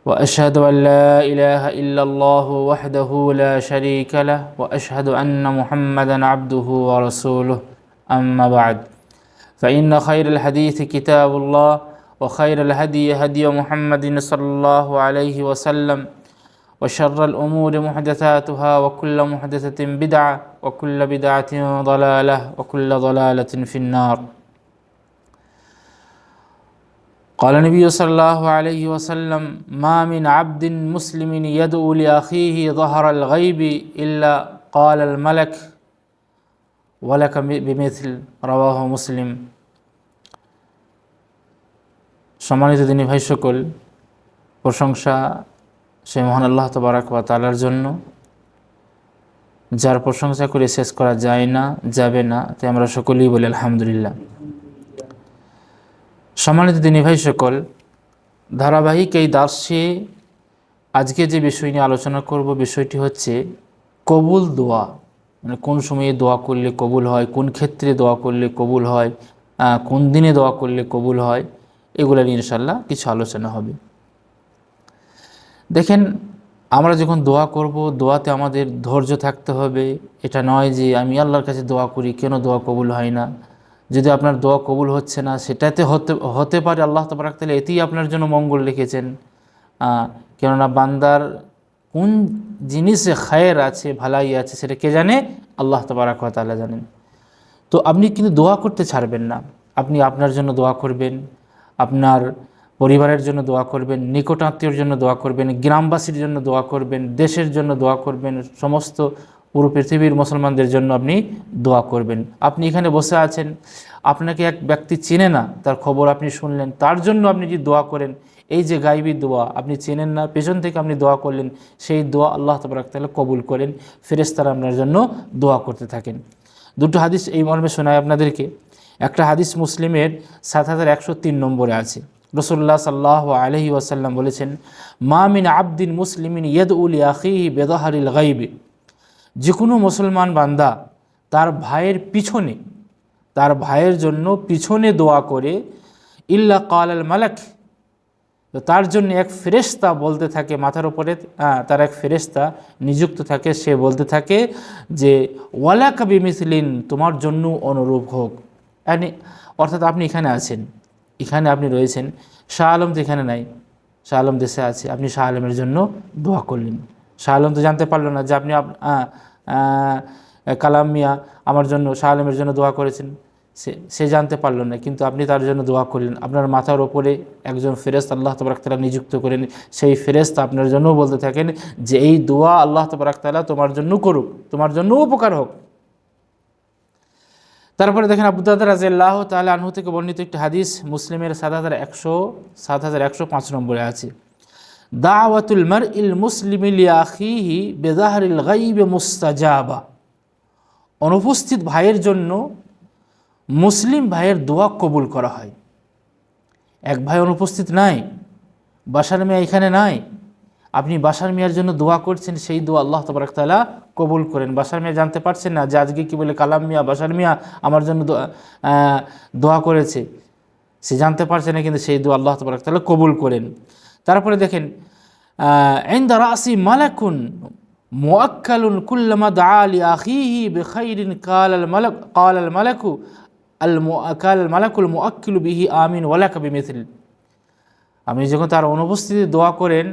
وأشهد أن لا إله إلا الله وحده لا شريك له وأشهد أن محمدا عبده ورسوله. أما بعد فإن خير الحديث كتاب الله وخير الهدي هدي محمد صلى الله عليه وسلم وشر الأمور محدثاتها وكل محدثة بدعة وكل بدعة ضلالة وكل ضلالة في النار. قال النبي صلى الله عليه وسلم ما من عبد مسلم يدعو لأخيه ظهر الغيب إلا قال الملك ولك بمثل رواه মুসলিম সম্মানিত দিনী ভাই সকল প্রশংসা সেই মহান আল্লাহ তবারাক বা তালার জন্য যার প্রশংসা করে শেষ করা যায় না যাবে না তাই আমরা সকলেই বলি আলহামদুলিল্লাহ সম্মানিত দিনী ভাই সকল, ধারাবাহিক এই দার্সে আজকে যে বিষয় নিয়ে আলোচনা করব বিষয়টি হচ্ছে কবুল দোয়া। মানে কোন সময়ে দোয়া করলে কবুল হয়, কোন ক্ষেত্রে দোয়া করলে কবুল হয় কোন দিনে দোয়া করলে কবুল হয়, এগুলো নিয়ে ইনশাল্লাহ কিছু আলোচনা হবে। দেখেন, আমরা যখন দোয়া করব, দোয়াতে আমাদের ধৈর্য থাকতে হবে। এটা নয় যে আমি আল্লাহর কাছে দোয়া করি, কেন দোয়া কবুল হয় না? যদি আপনার দোয়া কবুল হচ্ছে না, সেটাতে হতে হতে পারে আল্লাহ তবরাক তাহলে এতেই আপনার জন্য মঙ্গল লিখেছেন। কেননা বান্দার কোন জিনিসে খায়ের আছে, ভালাই আছে, সেটা কে জানে? আল্লাহ তবরাক তালা জানেন। তো আপনি কিন্তু দোয়া করতে ছাড়বেন না। আপনি আপনার জন্য দোয়া করবেন, আপনার পরিবারের জন্য দোয়া করবেন নিকট আত্মীয়র জন্য দোয়া করবেন, গ্রামবাসীর জন্য দোয়া করবেন, দেশের জন্য দোয়া করবেন, সমস্ত পুরো পৃথিবীর মুসলমানদের জন্য আপনি দোয়া করবেন। আপনি এখানে বসে আছেন, আপনাকে এক ব্যক্তি চেনে না, তার খবর আপনি শুনলেন, তার জন্য আপনি যদি দোয়া করেন, এই যে গাইবি দোয়া আপনি চেনেন না, পেছন থেকে আপনি দোয়া করলেন, সেই দোয়া আল্লাহ তবরাক তাহলে কবুল করেন ফেরেস্তারা আপনার জন্য দোয়া করতে থাকেন। দুটো হাদিস এই মর্মে শোনায় আপনাদেরকে। একটা হাদিস মুসলিমের সাত হাজার একশো তিন নম্বরে আছে। রসুল্লাহ সাল্লাহ আলহি ওয়াসাল্লাম বলেছেন মামিন আবদিন মুসলিমিন ইয়দ উল আখিহি বেদাহারিল গাইবে। যে কোনো মুসলমান বান্দা তার ভাইয়ের পিছনে, তার ভাইয়ের জন্য পিছনে দোয়া করে, ইল্লা কাল আল মালাক তার জন্য এক ফেরেস্তা বলতে থাকে, মাথার উপরে তার এক ফেরেস্তা নিযুক্ত থাকে, সে বলতে থাকে যে ওয়ালা কাবি মিসলিন তোমার জন্য অনুরূপ হোক। অর্থাৎ আপনি এখানে আছেন, এখানে আপনি রয়েছেন, শাহ আলম তো এখানে নাই, শাহ আলম দেশে আছে, আপনি শাহ আলমের জন্য দোয়া করলেন। শাহ আলম তো জানতে পারল না যে আপনি কালাম মিয়া আমার জন্য শাহ আলমের জন্য দোয়া করেছেন। সে সে জানতে পারল না, কিন্তু আপনি তার জন্য দোয়া করলেন। আপনার মাথার ওপরে একজন ফেরেস্ত আল্লাহ তবরাকতালা নিযুক্ত করেন। সেই ফেরেস্ত আপনার জন্যও বলতে থাকেন যে এই দোয়া আল্লাহ তবরাকতালা তোমার জন্য করুক, তোমার জন্য উপকার হোক। তারপরে দেখেন আবুদাদ রাজিয়াল্লাহ তাহলে আনহু থেকে বর্ণিত একটি হাদিস, মুসলিমের সাত হাজার একশো, সাত হাজার একশো পাঁচ নম্বরে আছে। দাওয়াতুল মার ইল মুসলিম আখিহি বেদাহরিল গাইবে মুস্তাজাবা। অনুপস্থিত ভাইয়ের জন্য মুসলিম ভাইয়ের দোয়া কবুল করা হয়। এক ভাই অনুপস্থিত নাই, বাসার মেয়া এখানে নাই। আপনি বাসার মিয়ার জন্য দোয়া করছেন, সেই দোয়া আল্লাহ তবরাক তালা কবুল করেন। বাসার মিয়া জানতে পারছেন না যে আজকে কী বলে কালাম মিয়া, বাসার মিয়া আমার জন্য দোয়া করেছে। সে জানতে পারছে না, কিন্তু সেই দোয়া আল্লাহ তবরাক তালা কবুল করেন। তারপরে দেখেন এন্দা রাসি মালাকুন মোয়াক্কালুন কুল্লামা দা আলি আহিহি বেখাইরিন কাল আল মালাক কাল আল মালাকু আল কাল আল মালাকুল মোয়াক্কিলু বিহি আমিন ওয়ালাকা বিমেথিল। আপনি যখন তার অনুপস্থিতি দোয়া করেন,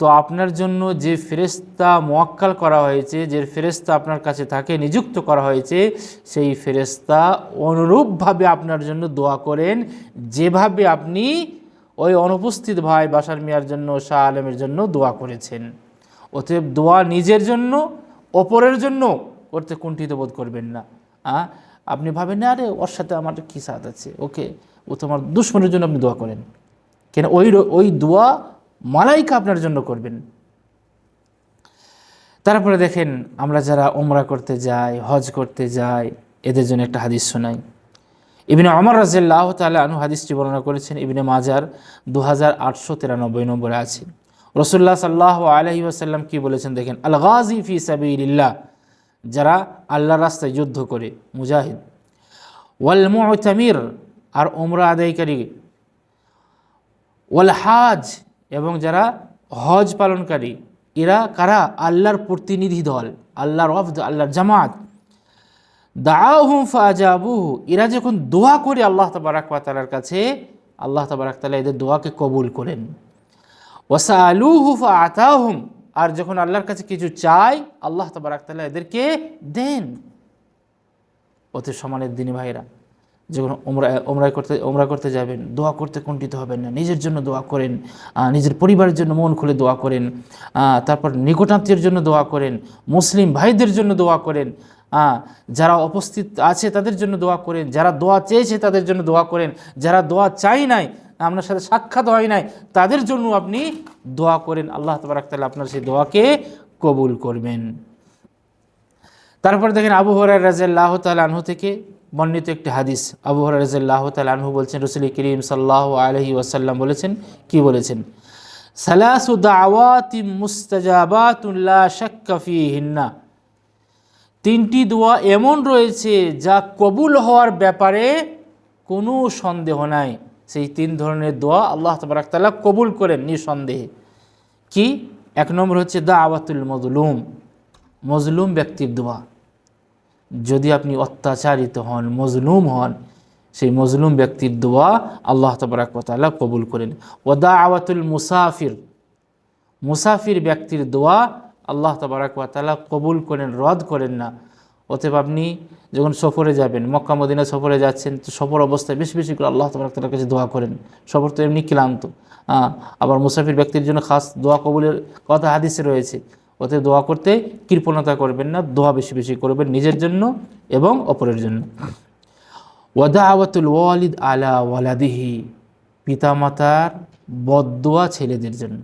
তো আপনার জন্য যে ফেরেস্তা মোয়াক্কাল করা হয়েছে, যে ফেরেস্তা আপনার কাছে থাকে নিযুক্ত করা হয়েছে, সেই ফেরেস্তা অনুরূপভাবে আপনার জন্য দোয়া করেন, যেভাবে আপনি ওই অনুপস্থিত ভাই বাসার মিয়ার জন্য, শাহ আলমের জন্য দোয়া করেছেন। অতএব দোয়া নিজের জন্য, অপরের জন্য করতে কুণ্ঠিত বোধ করবেন না। আপনি ভাবেন, না আরে ওর সাথে আমার কী সাথ আছে? ওকে, ও তোমার দুশ্মনের জন্য আপনি দোয়া করেন। কেন, ওই ওই দোয়া মালাইকা আপনার জন্য করবেন। তারপরে দেখেন, আমরা যারা ওমরা করতে যাই, হজ করতে যাই, এদের জন্য একটা হাদিস শোনাই। ইবনে অমর রাজিল্লাহ তালা আনু হাদিসটি বর্ণনা করেছেন, ইবিনে মাজার দু হাজার আটশো তিরানব্বই নম্বরে আছে। রসুল্লাহ সাল্লাহ আলহি আসাল্লাম কি বলেছেন দেখেন আল গাজি ফি সাবিল্লাহ যারা আল্লাহ রাস্তায় যুদ্ধ করে, মুজাহিদ। ওয়াল মুতামির আর ওমরা আদায়কারী। ওয়াল হাজ এবং যারা হজ পালনকারী, এরা কারা? আল্লাহর প্রতিনিধি দল, আল্লাহর অফদ আল্লাহর জামাত। দাহুম ফাজাবুহু এরা যখন দোয়া করে আল্লাহ তাবারাকালার কাছে, আল্লাহ তবারাক তালা এদের দোয়াকে কবুল করেন। ওসা আলুহু ফা আতাহুম আর যখন আল্লাহর কাছে কিছু চাই আল্লাহ তবারাক তালা এদেরকে দেন। অতি সমানের দিনী ভাইরা। যখন ওমরা ওমরা করতে ওমরা করতে যাবেন, দোয়া করতে কুণ্ঠিত হবেন না। নিজের জন্য দোয়া করেন নিজের পরিবারের জন্য মন খুলে দোয়া করেন তারপর নিকটাত্মীয়ের জন্য দোয়া করেন, মুসলিম ভাইদের জন্য দোয়া করেন যারা উপস্থিত আছে তাদের জন্য দোয়া করেন, যারা দোয়া চেয়েছে তাদের জন্য দোয়া করেন, যারা দোয়া চাই নাই, আপনার সাথে সাক্ষাৎ হয় নাই, তাদের জন্য আপনি দোয়া করেন। আল্লাহ তাআলা আপনার সেই দোয়াকে কবুল করবেন। তারপর দেখেন আবু হরার রাজাল্লাহ তাল আনহু থেকে বর্ণিত একটি হাদিস। আবু হরার রাজাল্লাহ তাল আনহু বলছেন, রসুল করিম সাল্লাহ আলহি ওয়াসাল্লাম বলেছেন, কি বলেছেন? সালাসু দাওয়াতি মুস্তাজাবাতুল্লাহ শাক্কাফি হিন্না তিনটি দোয়া এমন রয়েছে যা কবুল হওয়ার ব্যাপারে কোনো সন্দেহ নাই। সেই তিন ধরনের দোয়া আল্লাহ তবরাকতাল্লাহ কবুল করেন নিঃসন্দেহে। কি? এক নম্বর হচ্ছে দা আওয়াতুল মজলুম। মজলুম ব্যক্তির দোয়া। যদি আপনি অত্যাচারিত হন, মজলুম হন, সেই মজলুম ব্যক্তির দোয়া আল্লাহ তবরাকতাল্লাহ কবুল করেন। ওদা আওয়াতুল মুসাফির মুসাফির ব্যক্তির দোয়া আল্লাহ তবরাকতাল্লাহ কবুল করেন, রদ করেন না। অতএব আপনি যখন সফরে যাবেন, মক্কা, মদিনা সফরে যাচ্ছেন, তো সফর অবস্থায় বেশি বেশি করে আল্লাহ তবরাকতাল্লার কাছে দোয়া করেন। সফর তো এমনি ক্লান্ত। আবার মুসাফির ব্যক্তির জন্য খাস দোয়া কবুলের কথা হাদিসে রয়েছে। ওতে দোয়া করতে কৃপণতা করবেন না, দোয়া বেশি বেশি করবেন নিজের জন্য এবং অপরের জন্য। ওয়াদাওয়াতুল ওয়ালিদ আলা ওয়ালাদিহি, পিতামাতার বদদোয়া ছেলেদের জন্য।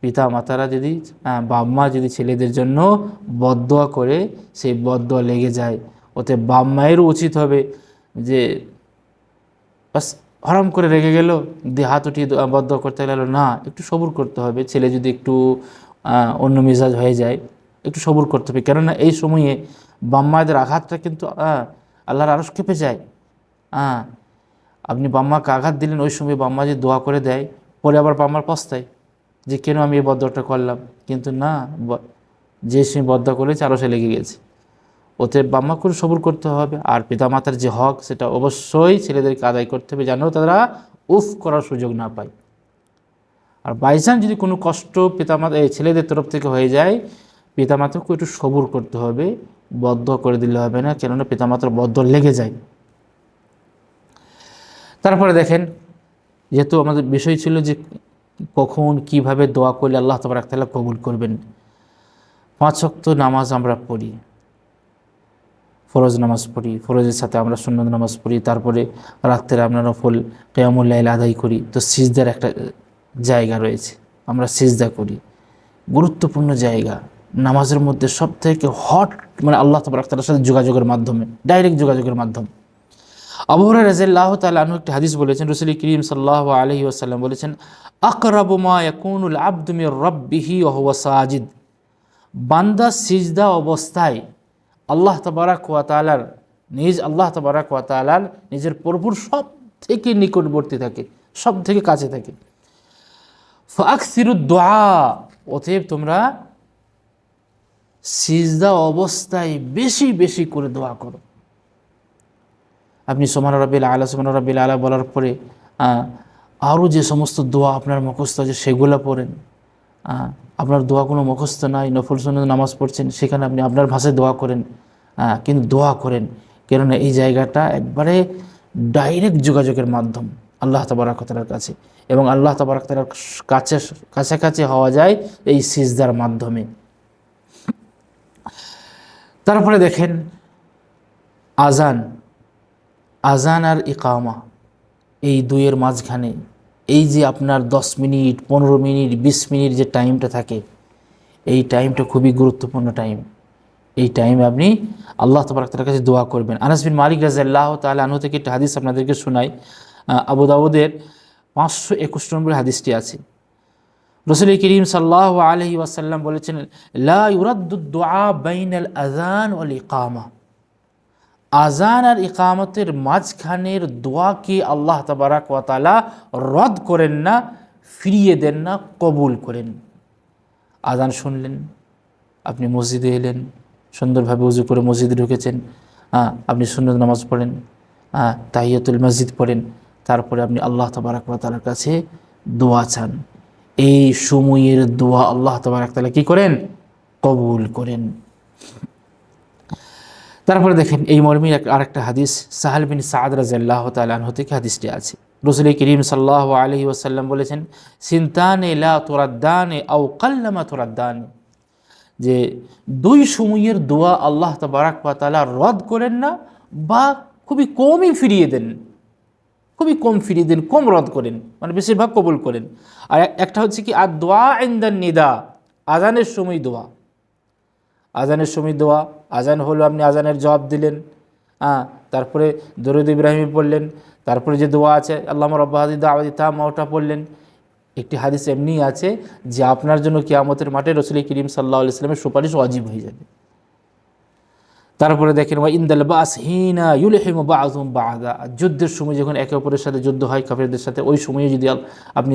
পিতা মাতারা যদি বাপ-মা যদি ছেলেদের জন্য বদদোয়া করে, সেই বদদোয়া লেগে যায়, ওতে বাপ মায়েরও উচিত হবে যে, বাস হরাম করে রেগে গেল, দিয়ে হাত উঠিয়ে বদদোয়া করতে গেলো, না, একটু সবুর করতে হবে, ছেলে যদি একটু অন্য মেজাজ হয়ে যায়। একটু সবুর করতে হবে। কেননা এই সময়ে বাপ মায়েদের আঘাতটা কিন্তু আল্লাহর আরস কেঁপে যায়। হ্যাঁ আপনি বাম্মাকে আঘাত দিলেন, ওই সময় বাম্মা যে দোয়া করে দেয়, পরে আবার বাম্মার পস্তায় যে কেন আমি এই বদটা করলাম? কিন্তু না যে সে বদ্ধ করেছে আরও সে লেগে গেছে। ওতে বাম্মা করে সবুর করতে হবে। আর পিতামাতার যে হক, সেটা অবশ্যই ছেলেদেরকে আদায় করতে হবে, যেন তারা উফ করার সুযোগ না পায়। আর বাইচান্স যদি কোনো কষ্ট পিতামাতা, এই ছেলেদের তরফ থেকে হয়ে যায়, পিতামাতাকে একটু সবুর করতে হবে, বদ্ধ করে দিলে হবে না, কেননা পিতামাতার বদ্ধ লেগে যায়। তারপরে দেখেন, যেহেতু আমাদের বিষয় ছিল যে কখন কীভাবে দোয়া করলে আল্লাহ তবরাক তাআলা কবুল করবেন। পাঁচ ওয়াক্ত নামাজ আমরা পড়ি, ফরজ নামাজ পড়ি, ফরজের সাথে আমরা সুন্নত নামাজ পড়ি, তারপরে রাত্রে আমরা নফল কেয়ামুল্লাইল আদায় করি। তো সিজদার একটা জায়গা রয়েছে। আমরা সিজদা করি। গুরুত্বপূর্ণ জায়গা। নামাজের মধ্যে সব থেকে হট মানে আল্লাহ তবরাক তাআলার সাথে যোগাযোগের মাধ্যমে, ডাইরেক্ট যোগাযোগের মাধ্যম। আবহর রাজিল্লাহ তাল আনু একটি হাদিস বলেছেন, রসুল করিম সাল্লাহ আলহি আসাল্লাম বলেছেন, আকরাবু মা ইয়াকুনুল আব্দু মির রাব্বিহি ওয়া সাজিদ। বান্দা সিজদা অবস্থায় আল্লাহ তবারাক ওয়া তাআলার নিজ, আল্লাহ তবারাক ওয়া তাআলার নিজের প্রভুর সব থেকে নিকটবর্তী থাকে সব থেকে কাছে থাকে। দোয়া, অতএব তোমরা সিজদা অবস্থায় বেশি বেশি করে দোয়া করো। আপনি সোমান রবিল আলা সোমান রবিল আলা বলার পরে আরও যে সমস্ত দোয়া আপনার মুখস্থ আছে সেগুলো পড়েন। আপনার দোয়া কোনো মুখস্থ নাই, নফল সুন্নত নামাজ পড়ছেন, সেখানে আপনি আপনার ভাষায় দোয়া করেন। কিন্তু দোয়া করেন, কেননা এই জায়গাটা একবারে ডাইরেক্ট যোগাযোগের মাধ্যম, আল্লাহ তবরাকতালার কাছে। এবং আল্লাহ তবরাকতালার কাছে কাছাকাছি হওয়া যায় এই সিজদার মাধ্যমে। তারপরে দেখেন আজান আজান আর ইকামা এই দুইয়ের মাঝখানে। এই যে আপনার দশ মিনিট পনেরো মিনিট বিশ মিনিট যে টাইমটা থাকে এই টাইমটা খুবই গুরুত্বপূর্ণ টাইম। এই টাইমে আপনি আল্লাহ তবরাক তালার কাছে দোয়া করবেন। আনাস বিন মালিক রাজাল্লাহ তাহলে আনহু থেকে একটা হাদিস আপনাদেরকে শোনাই। আহ, আবু দাউদের পাঁচশো একুশ নম্বর হাদিসটি আছে। রসুল করিম সাল্লাহ আলহি ওয়াসাল্লাম বলেছেন, লা ইউরাদ্দুদ্দোয়া বাইনাল আজান ওয়াল ইকামা। আজান আর ইকামতের মাঝখানের দোয়াকে আল্লাহ তাবারাক ওয়া তাআলা রদ করেন না, ফিরিয়ে দেন না, কবুল করেন। আজান শুনলেন, আপনি মসজিদে এলেন, সুন্দরভাবে উজু করে মসজিদে ঢুকেছেন আপনি সুন্দর নামাজ পড়েন হ্যাঁ তাহিয়াতুল মসজিদ পড়েন তারপরে আপনি আল্লাহ তবারাক ওয়া তাআলার কাছে দোয়া চান। এই সময়ের দোয়া আল্লাহ তবারাক তাআলা কি করেন? কবুল করেন। তারপরে দেখেন এই মর্মী আরেকটা হাদিস, সাহাল বিন সাদ রাজাল্লাহ তালাহ থেকে হাদিসটি আছে। রসুল করিম সাল্লাহ আলহি ওসাল্লাম বলেছেন, সিন্তানে লা তোরাদ্দানে আও কাল্লামা তোরাদ্দানে। যে দুই সময়ের দোয়া আল্লাহ তবারাক তালা রদ করেন না বা খুবই কমই ফিরিয়ে দেন। খুবই কম ফিরিয়ে দেন কম রদ করেন মানে বেশিরভাগ কবুল করেন। আর একটা হচ্ছে কি, আর দোয়া ইন্দান নিদা, আজানের সময় দোয়া। আজানের সময় দোয়া, আজান হলো আপনি আজানের জবাব দিলেন হ্যাঁ তারপরে দরুদ ইব্রাহিম পড়লেন, তারপরে যে দোয়া আছে আল্লাহ রব্বাহাদি দাওয়াদি তা মাওটা পড়লেন, একটি হাদিস এমনি আছে যে আপনার জন্য কিয়ামতের মাঠে রসুল করিম সাল্লাহ ইসলামের সুপারিশ অজীব হয়ে যাবে। তারপরে দেখেন, ওয়া ইন্দাল বাস হিনা ইউলহিম বাজুম বাদা। যুদ্ধের সময় যখন একে অপরের সাথে যুদ্ধ হয়, কাফেরদের সাথে, ওই সময়ে যদি আপনি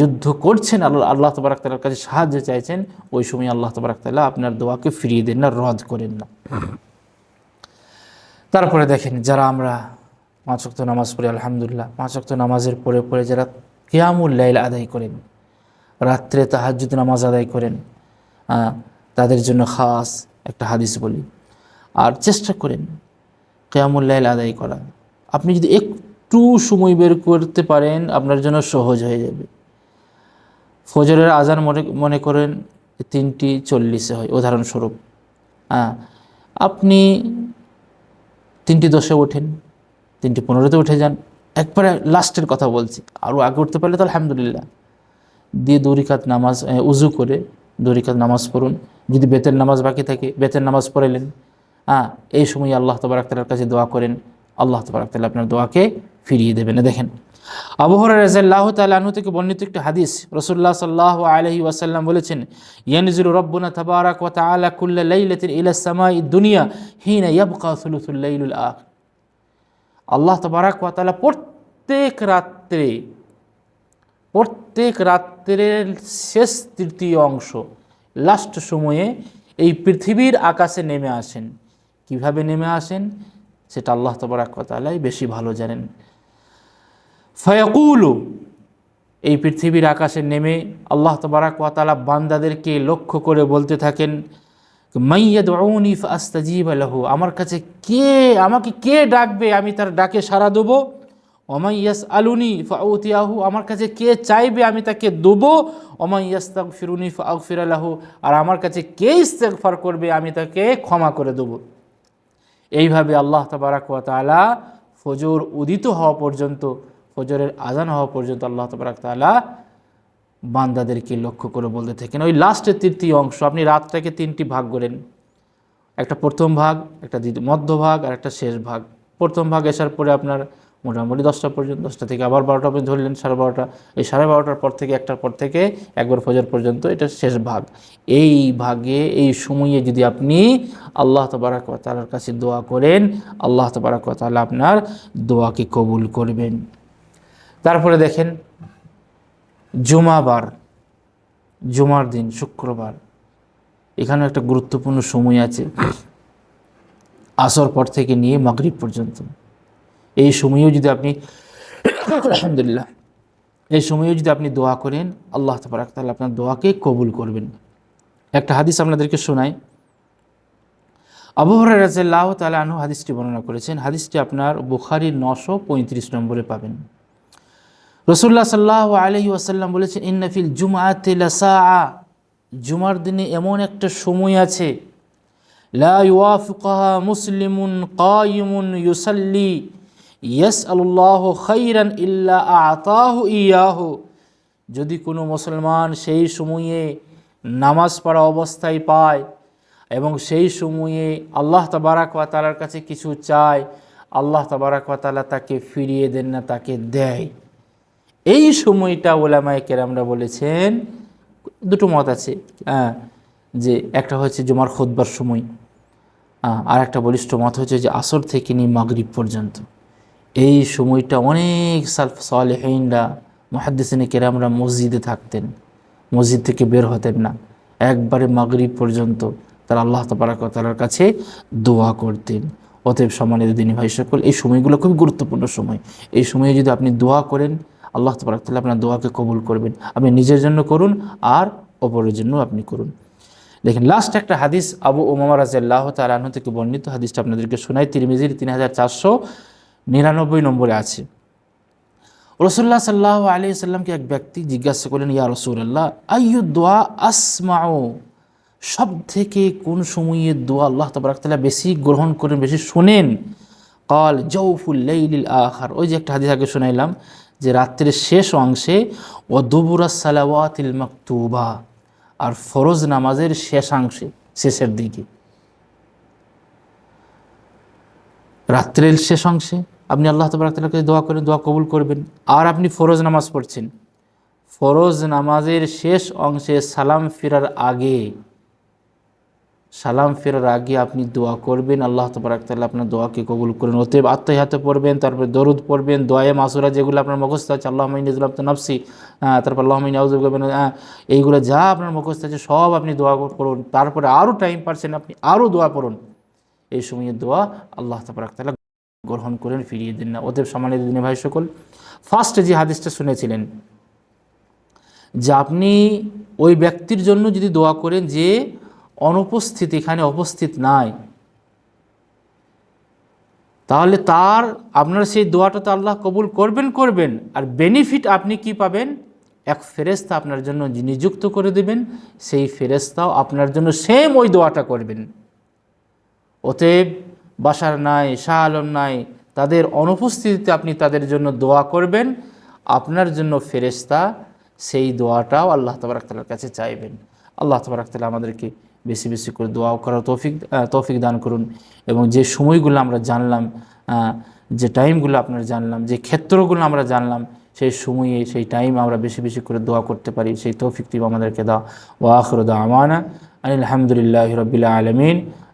যুদ্ধ করছেন, আল্লাহ আল্লাহ তবরাক তালার কাছে সাহায্য চাইছেন, ওই সময় আল্লাহ তবরাক তালা আপনার দোয়াকে ফিরিয়ে দেন না, রদ করেন না। তারপরে দেখেন, যারা আমরা পাঁচ ওয়াক্ত নামাজ পড়ি, আলহামদুলিল্লাহ, পাঁচ ওয়াক্ত নামাজের পরে পরে যারা কেয়ামুল লাইল আদায় করেন, রাত্রে তাহাজ্জুদ নামাজ আদায় করেন তাদের জন্য খাস একটা হাদিস বলি। আর চেষ্টা করেন কেয়ামুল লাইল আদায় করা আপনি যদি একটু সময় বের করতে পারেন, আপনার জন্য সহজ হয়ে যাবে। ফজরের আজান মনে মনে করেন তিনটি চল্লিশে হয়, উদাহরণস্বরূপ হ্যাঁ আপনি তিনটি দশে ওঠেন, তিনটি পনেরোতে উঠে যান। একবারে লাস্টের কথা বলছি আরও আগে উঠতে পারলে তো আলহামদুলিল্লাহ। দিয়ে দরিকাত নামাজ উজু করে দরিকাত নামাজ পড়ুন। যদি বেতের নামাজ বাকি থাকে, বেতের নামাজ পড়েলেন এই সময় আল্লাহ তবরাক্তালার কাছে দোয়া করেন। আল্লাহ তবরাক্তাল আপনার দোয়াকে ফিরিয়ে দেবেন। দেখেন আবহর রাজাল্লাহ তালু থেকে বর্ণিত একটি হাদিস রসুল্লাহ সাল্লাহ আলহি ওয়াসাল্লাম বলেছেন, ইয়ানজুল রব্বনা তাবারাক ওয়া তাআলা কুল্লা লাইলাতিন ইলা সামাই দুনিয়া হিনা ইয়াবকা সুলুসুল লাইলুল আখ আল্লাহ তবারাক ওয়া তাআলা প্রত্যেক রাত্রে, প্রত্যেক রাত্রের শেষ তৃতীয় অংশ, লাস্ট সময়ে এই পৃথিবীর আকাশে নেমে আসেন। কীভাবে নেমে আসেন, সেটা আল্লাহ তবরাকালাই বেশি ভালো জানেন। ফয়াকুলু, এই পৃথিবীর আকাশে নেমে আল্লাহ তবরাকালা বান্দাদেরকে লক্ষ্য করে বলতে থাকেন মাইয়াদ ইফ আস্তাজিব আলহু আমার কাছে কে, আমাকে কে ডাকবে, আমি তার ডাকে সাড়া দেবো। ওমাইয়াস আলুনি ফাউতিয়াহু আমার কাছে কে চাইবে, আমি তাকে দেবো। ওমাইয়াস তাক ফিরুনি ফাউফির আলাহু আর আমার কাছে কে ইস্তেকফার করবে, আমি তাকে ক্ষমা করে দেবো। এইভাবে আল্লাহ তবারাক তালা ফজর উদিত হওয়া পর্যন্ত, ফজরের আজান হওয়া পর্যন্ত আল্লাহ তবরাক তালা বান্দাদেরকে লক্ষ্য করে বলতে থাকেন। ওই লাস্টের তৃতীয় অংশ, আপনি রাতটাকে তিনটি ভাগ করেন। একটা প্রথম ভাগ, একটা দ্বিতীয়, মধ্যভাগ আর একটা শেষ ভাগ। প্রথম ভাগ আসার পরে আপনার মোটামুটি দশটা পর্যন্ত, দশটা থেকে আবার বারোটা পর্যন্ত ধরলেন, সাড়ে বারোটা। এই সাড়ে বারোটার পর থেকে, একটার পর থেকে, একবার ফজর পর্যন্ত এটা শেষ ভাগ। এই ভাগে, এই সময়ে যদি আপনি আল্লাহ তবারাক তালার কাছে দোয়া করেন, আল্লাহ তবারাক তালা আপনার দোয়াকে কবুল করবেন। তারপরে দেখেন জুমাবার জুমার দিন, শুক্রবার এখানে একটা গুরুত্বপূর্ণ সময় আছে। আসর পর থেকে নিয়ে মাগরিব পর্যন্ত। এই সময়েও যদি আপনি আলহামদুলিল্লাহ, এই সময়েও যদি আপনি দোয়া করেন, আল্লাহ তবরাক তাহলে আপনার দোয়াকে কবুল করবেন। একটা হাদিস আপনাদেরকে শোনাই। আবহর রাজাল্লাহ তালা আনহু হাদিসটি বর্ণনা করেছেন। হাদিসটি আপনার বুখারির নশো পঁয়ত্রিশ নম্বরে পাবেন। রসুল্লাহ সাল্লাহ আলহি আসাল্লাম বলেছেন ইন্নাফিল জুমাতিলা জুমার দিনে এমন একটা সময় আছে, লা ইউয়াফিকুহা মুসলিমুন কায়িমুন ইউসাল্লি। ইয়াস আল্লাহ খৈরান ইল্লা আতাহু ইয়াহু। যদি কোনো মুসলমান সেই সময়ে নামাজ পড়া অবস্থায় পায় এবং সেই সময়ে আল্লাহ ওয়া তালার কাছে কিছু চায় আল্লাহ ওয়া তালা তাকে ফিরিয়ে দেন না তাকে দেয়। এই সময়টা ওলামায় কেরামরা বলেছেন দুটো মত আছে হ্যাঁ, যে একটা হচ্ছে জুমার খোদবার সময় আর একটা বলিষ্ঠ মত হচ্ছে যে আসর থেকে নিয়ে মাগরিব পর্যন্ত। এই সময়টা অনেক সালফ সালেহিনরা, মহাদ্দিসিনে কেরামরা মসজিদে থাকতেন। মসজিদ থেকে বের হতেন না। একবারে মাগরিব পর্যন্ত তারা আল্লাহ তালার কাছে দোয়া করতেন। অতএব সম্মানিত দিনী ভাই সকল, এই সময়গুলো খুব গুরুত্বপূর্ণ সময়। এই সময়ে যদি আপনি দোয়া করেন, আল্লাহ তাআলা আপনার দোয়াকে কবুল করবেন। আপনি নিজের জন্য করুন আর অপরের জন্য আপনি করুন। দেখেন লাস্ট একটা হাদিস আবু ওমামা রাজিয়াল্লাহ তালাহ থেকে বর্ণিত। হাদিসটা আপনাদেরকে শোনাই। তিরমিজির তিন হাজার চারশো নিরানব্বই নম্বরে আছে। রসুল্লাহ সাল্লাহ আলি সাল্লামকে এক ব্যক্তি জিজ্ঞাসা করলেন, ইয়া রসুল্লাহ আইয়ু দোয়া আসমাও সব থেকে কোন সময়ে দোয়া আল্লাহ তবরাকতালা বেশি গ্রহণ করেন, বেশি শোনেন? কল জৌফুল লাইলিল আখার। ওই যে একটা হাদিস আগে শোনাইলাম যে রাত্রের শেষ অংশে ও দুবুরা সালাওয়াতিল মাকতুবা আর ফরজ নামাজের শেষাংশে শেষের দিকে। রাত্রের শেষ অংশে আপনি আল্লাহ তবরাকাকে দোয়া করেন, দোয়া কবুল করবেন। আর আপনি ফরজ নামাজ পড়ছেন। ফরজ নামাজের শেষ অংশে সালাম ফেরার আগে, সালাম ফেরার আগে আপনি দোয়া করবেন। আল্লাহ তবরাকাল্লাহ আপনার দোয়াকে কবুল করেন। অতএব আত্মহাতে পড়বেন, তারপরে দরুদ পড়বেন, দোয়ায়ে মাসুরা যেগুলো আপনার মুখস্থ আছে আল্লাহ মাইন ইজলাম তো নফসি তারপর আল্লাহ মাইন হ্যাঁ এইগুলো যা আপনার মুখস্থ আছে সব আপনি দোয়া করুন। তারপরে আরও টাইম পাচ্ছেন, আপনি আরও দোয়া করুন এই সময়ে দোয়া আল্লাহ তবরাকাল্লাহ গ্রহণ করেন, ফিরিয়ে দিন না। অতএব সম্মানিত দিনে ভাই সকল ফার্স্টে যে হাদিসটা শুনেছিলেন, যে আপনি ওই ব্যক্তির জন্য যদি দোয়া করেন যে অনুপস্থিত, এখানে উপস্থিত নাই, তাহলে তার, আপনার সেই দোয়াটা তো আল্লাহ কবুল করবেন করবেন। আর বেনিফিট আপনি কি পাবেন? এক ফেরেস্তা আপনার জন্য নিযুক্ত করে দেবেন, সেই ফেরেস্তাও আপনার জন্য সেম ওই দোয়াটা করবেন। অতএব বাসার নাই শাহ আলম নাই, তাদের অনুপস্থিতিতে আপনি তাদের জন্য দোয়া করবেন। আপনার জন্য ফেরেস্তা সেই দোয়াটাও আল্লাহ তবরাকতালার কাছে চাইবেন। আল্লাহ তবরাকতালা আমাদেরকে বেশি বেশি করে দোয়া করার তৌফিক তৌফিক দান করুন এবং যে সময়গুলো আমরা জানলাম যে টাইমগুলো আপনার জানলাম, যে ক্ষেত্রগুলো আমরা জানলাম, সেই সময়ে সেই টাইম আমরা বেশি বেশি করে দোয়া করতে পারি। সেই তৌফিক আমাদেরকে দাও। ওয়াখরুদা আমানা আলহামদুলিল্লাহ রবিল আলমিন।